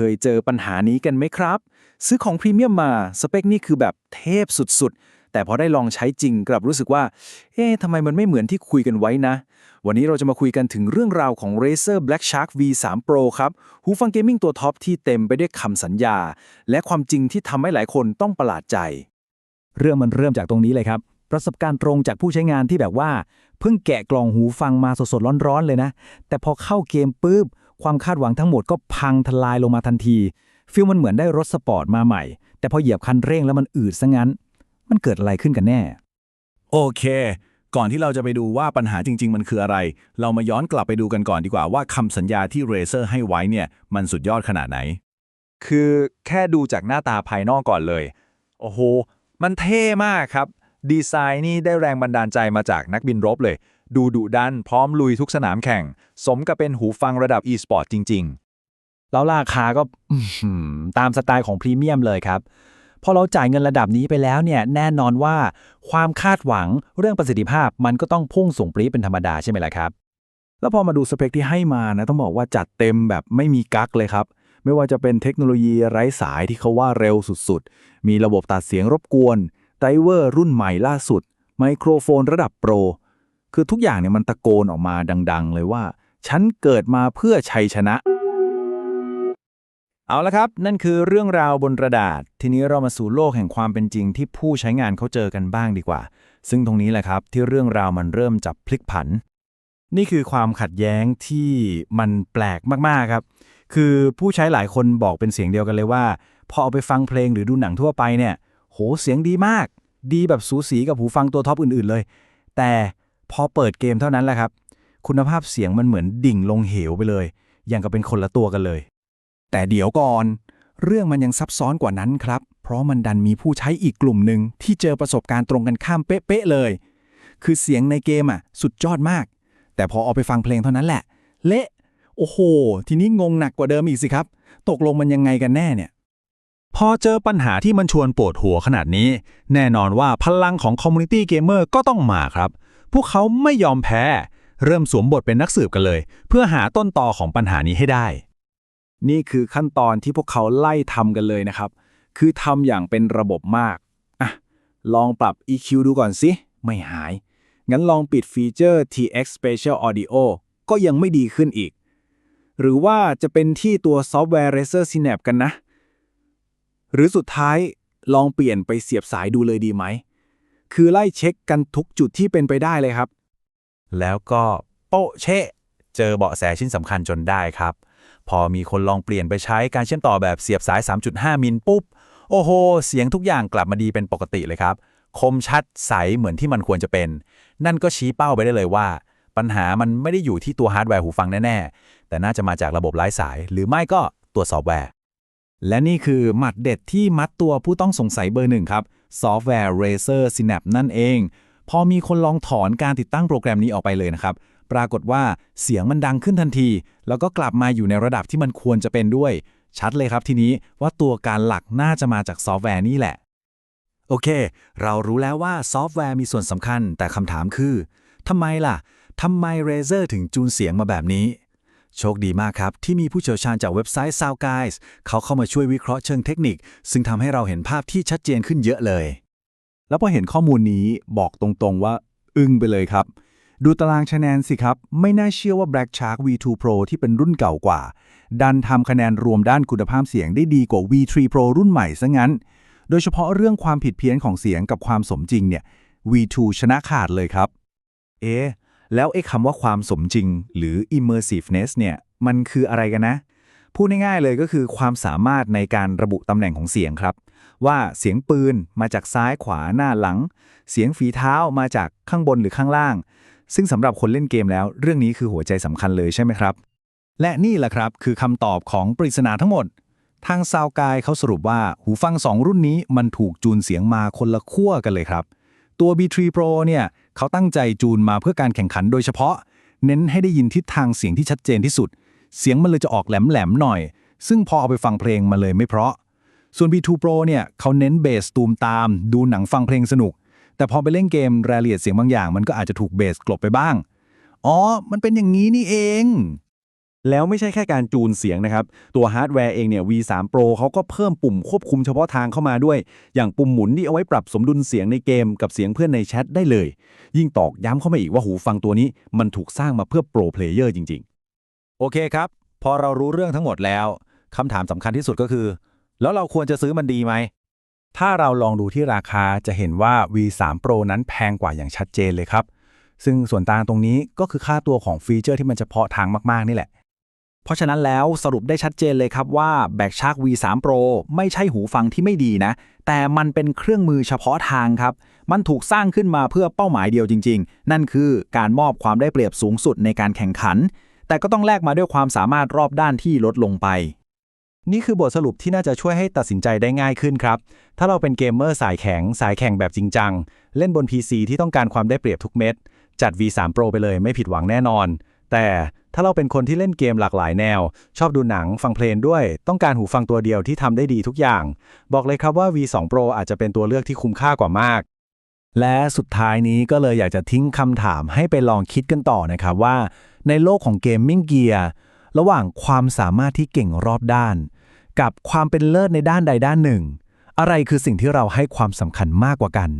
เคยเจอปัญหานี้กันไหมครับ ซื้อของพรีเมียมมาสเปคนี่คือแบบเทพสุดๆ แต่พอได้ลองใช้จริงกลับรู้สึกว่า เอ๊ะทำไมมันไม่เหมือนที่คุยกันไว้นะ วันนี้เราจะมาคุยกันถึงเรื่องราวของ Razer Black Shark V3 Pro ครับ หูฟังเกมมิ่งตัวท็อปที่เต็มไปด้วยคำสัญญา และความจริงที่ทำให้หลายคนต้องประหลาดใจ เรื่องมันเริ่มจากตรงนี้เลยครับประสบการณ์ตรงจากผู้ใช้งานที่แบบว่า เพิ่งแกะกล่องหูฟังมาสดๆร้อนๆเลยนะ แต่พอเข้าเกมปุ๊บ ความคาดหวังทั้งหมดก็พังทลายลงมาทันทีฟีลมันเหมือนได้รถสปอร์ตมาใหม่ แต่พอเหยียบคันเร่งแล้วมันอืดซะงั้น มันเกิดอะไรขึ้นกันแน่ โอเค ก่อนที่เราจะไปดูว่าปัญหาจริง ๆ มันคืออะไร เรามาย้อนกลับไปดูกันก่อนดีกว่าว่าคำสัญญาที่ Razer ให้ไว้เนี่ย มันสุดยอดขนาดไหน คือแค่ดูจากหน้าตาภายนอกก่อนเลย โอ้โห มันเท่มากครับ ดีไซน์นี่ได้แรงบันดาลใจมาจากนักบินรบเลย ดูดุดันพร้อมลุยทุกสนามแข่ง สมกับเป็นหูฟังระดับ e-sport จริง ๆ แล้วราคาก็ตามสไตล์ของพรีเมียมเลยครับ พอเราจ่ายเงินระดับนี้ไปแล้วเนี่ยแน่นอนว่า ความคาดหวังเรื่องประสิทธิภาพมันก็ต้องพุ่งสูงปรี๊ดเป็นธรรมดาใช่ไหมล่ะครับแล้วพอมาดูสเปคที่ให้มานะต้องบอกว่าจัดเต็มแบบไม่มีกักเลยครับ ไม่ว่าจะเป็นเทคโนโลยีไร้สายที่เขาว่าเร็วสุดๆ มีระบบตัดเสียงรบกวนไดเวอร์รุ่นใหม่ล่าสุด ไมโครโฟนระดับโปร คือทุกอย่างเนี่ยมันตะโกนออกมาดัง ๆ เลยว่า ฉันเกิดมาเพื่อชัยชนะ เอาละครับ นั่นคือเรื่องราวบนกระดาษ ทีนี้เรามาสู่โลกแห่งความเป็นจริงที่ผู้ใช้งานเขาเจอกันบ้างดีกว่า ซึ่งตรงนี้แหละครับที่เรื่องราวมันเริ่มจับพลิกผัน นี่คือความขัดแย้งที่มันแปลกมากๆครับ คือผู้ใช้หลายคนบอกเป็นเสียงเดียวกันเลยว่า พอเอาไปฟังเพลงหรือดูหนังทั่วไปเนี่ย โหเสียงดีมาก ดีแบบสูสีกับหูฟังตัวท็อปอื่นๆเลย แต่ พอเปิดเกมเท่านั้นแหละครับ คุณภาพเสียงมันเหมือนดิ่งลงเหวไปเลย อย่างกับเป็นคนละตัวกันเลย แต่เดี๋ยวก่อน เรื่องมันยังซับซ้อนกว่านั้นครับ เพราะมันดันมีผู้ใช้อีกกลุ่มหนึ่งที่เจอประสบการณ์ตรงกันข้ามเป๊ะๆเลย คือเสียงในเกมอะ สุดยอดมาก แต่พอเอาไปฟังเพลงเท่านั้นแหละ เละโอ้โห ทีนี้งงหนักกว่าเดิมอีกสิครับ ตกลงมันยังไงกันแน่เนี่ย พอเจอปัญหาที่มันชวนปวดหัวขนาดนี้ แน่นอนว่าพลังของคอมมูนิตี้เกมเมอร์ก็ต้องมาครับ พวกเขาไม่ยอมแพ้ เริ่มสวมบทเป็นนักสืบกันเลย เพื่อหาต้นตอของปัญหานี้ให้ได้ นี่คือขั้นตอนที่พวกเขาไล่ทำกันเลยนะครับ คือทำอย่างเป็นระบบมากอะลองปรับ EQ ดูก่อนสิ ไม่หาย งั้นลองปิดฟีเจอร์ TX Spatial Audio ก็ยังไม่ดีขึ้นอีก หรือว่าจะเป็นที่ตัวซอฟต์แวร์ Razer Synapse กันนะ หรือสุดท้ายลองเปลี่ยนไปเสียบสายดูเลยดีไหม คือไล่เช็คกันทุกจุดที่เป็นไปได้เลยครับ แล้วก็โป๊ะเชะ เจอเบาะแสชิ้นสำคัญจนได้ครับ พอมีคนลองเปลี่ยนไปใช้การเชื่อมต่อแบบเสียบสาย 3.5 มิลปุ๊บ โอ้โห เสียงทุกอย่างกลับมาดีเป็นปกติเลยครับ คมชัดใสเหมือนที่มันควรจะเป็น นั่นก็ชี้เป้าไปได้เลยว่า ปัญหามันไม่ได้อยู่ที่ตัวฮาร์ดแวร์หูฟังแน่ๆ แต่น่าจะมาจากระบบไร้สาย หรือไม่ก็ตัวซอฟต์แวร์และนี่คือหมัดเด็ดที่มัดตัวผู้ต้องสงสัยเบอร์หนึ่งครับ ซอฟต์แวร์ Razer Synapse นั่นเอง พอมีคนลองถอนการติดตั้งโปรแกรมนี้ออกไปเลยนะครับ ปรากฏว่าเสียงมันดังขึ้นทันที แล้วก็กลับมาอยู่ในระดับที่มันควรจะเป็นด้วย ชัดเลยครับทีนี้ว่าตัวการหลักน่าจะมาจากซอฟต์แวร์นี่แหละ โอเค เรารู้แล้วว่าซอฟต์แวร์มีส่วนสำคัญ แต่คำถามคือทำไมล่ะทำไม Razer ถึงจูนเสียงมาแบบนี้ โชคดีมากครับ ที่มีผู้เชี่ยวชาญจากเว็บไซต์ Sound Guys เขาเข้ามาช่วยวิเคราะห์เชิงเทคนิค ซึ่งทำให้เราเห็นภาพที่ชัดเจนขึ้นเยอะเลย แล้วพอเห็นข้อมูลนี้บอกตรงๆว่า อึ้งไปเลยครับ ดูตารางคะแนนสิครับ ไม่น่าเชื่อว่า Black Shark V2 Pro ที่เป็นรุ่นเก่ากว่า ดันทำคะแนนรวมด้านคุณภาพเสียงได้ดีกว่า V3 Pro รุ่นใหม่ซะงั้น โดยเฉพาะเรื่องความผิดเพี้ยนของเสียงกับความสมจริงเนี่ย V2 ชนะขาดเลยครับ เอ๊ะ แล้วไอ้คำว่าความสมจริง หรือ immersiveness เนี่ย มันคืออะไรกันนะ พูดง่ายๆเลยก็คือความสามารถในการระบุตำแหน่งของเสียงครับ ว่าเสียงปืนมาจากซ้ายขวาหน้าหลัง เสียงฝีเท้ามาจากข้างบนหรือข้างล่าง ซึ่งสำหรับคนเล่นเกมแล้ว เรื่องนี้คือหัวใจสำคัญเลยใช่ไหมครับ และนี่แหละครับคือคำตอบของปริศนาทั้งหมดทางซาวกายเขาสรุปว่าหูฟัง 2 รุ่นนี้มันถูกจูนเสียงมาคนละขั้วกันเลยครับ ตัว B3 Pro เนี่ยเขาตั้งใจจูนมาเพื่อการแข่งขันโดยเฉพาะ เน้นให้ได้ยินทิศทางเสียงที่ชัดเจนที่สุด เสียงมันเลยจะออกแหลมๆหน่อย ซึ่งพอเอาไปฟังเพลงมาเลยไม่เพราะ ส่วน B2 Pro เนี่ยเขาเน้นเบสตูมตาม ดูหนังฟังเพลงสนุก แต่พอไปเล่นเกมรายละเอียดเสียงบางอย่าง มันก็อาจจะถูกเบสกลบไปบ้าง อ๋อ มันเป็นอย่างนี้นี่เอง แล้วไม่ใช่แค่การจูนเสียงนะครับ ตัวฮาร์ดแวร์เองเนี่ย V3 Pro เขาก็เพิ่มปุ่มควบคุมเฉพาะทางเข้ามาด้วย อย่างปุ่มหมุนที่เอาไว้ปรับสมดุลเสียงในเกมกับเสียงเพื่อนในแชทได้เลย ยิ่งตอกย้ำเข้ามาอีกว่าหูฟังตัวนี้มันถูกสร้างมาเพื่อโปรเพลเยอร์จริง ๆ โอเคครับ พอเรารู้เรื่องทั้งหมดแล้วคำถามสำคัญที่สุดก็คือ แล้วเราควรจะซื้อมันดีไหมถ้าเราลองดูที่ราคาจะเห็นว่า V3 Pro นั้นแพงกว่าอย่างชัดเจนเลยครับ ซึ่งส่วนต่างตรงนี้ก็คือค่าตัวของฟีเจอร์ที่มันเฉพาะทางมาก ๆ นี่แหละ เพราะฉะนั้นแล้วสรุปได้ชัดเจนเลยครับว่า b a c k s h a r k V3 Pro ไม่ใช่หูฟังที่ไม่ดีนะ แต่มันเป็นเครื่องมือเฉพาะทางครับ มันถูกสร้างขึ้นมาเพื่อเป้าหมายเดียวจริง ๆ นั่นคือการมอบความได้เปรียบสูงสุดในการแข่งขัน แต่ก็ต้องแลกมาด้วยความสามารถรอบด้านที่ลดลงไป นี่คือบทสรุปที่น่าจะช่วยให้ตัดสินใจได้ง่ายขึ้นครับ ถ้าเราเป็นเกมเมอร์สายแข็ง สายแข่งแบบจริงจัง เล่นบน PC ที่ต้องการความได้เปรียบทุกเม็ด จัด V3 Pro ไปเลยไม่ผิดหวังแน่นอน แต่ถ้าเราเป็นคนที่เล่นเกมหลากหลายแนว ชอบดูหนังฟังเพลงด้วย ต้องการหูฟังตัวเดียวที่ทำได้ดีทุกอย่าง บอกเลยครับว่า V2 Pro อาจจะเป็นตัวเลือกที่คุ้มค่ากว่ามาก และสุดท้ายนี้ก็เลยอยากจะทิ้งคำถามให้ไปลองคิดกันต่อนะครับว่า ในโลกของเกมมิ่งเกียร์ระหว่างความสามารถที่เก่งรอบด้าน กับความเป็นเลิศในด้านใดด้านหนึ่ง อะไรคือสิ่งที่เราให้ความสำคัญมากกว่ากัน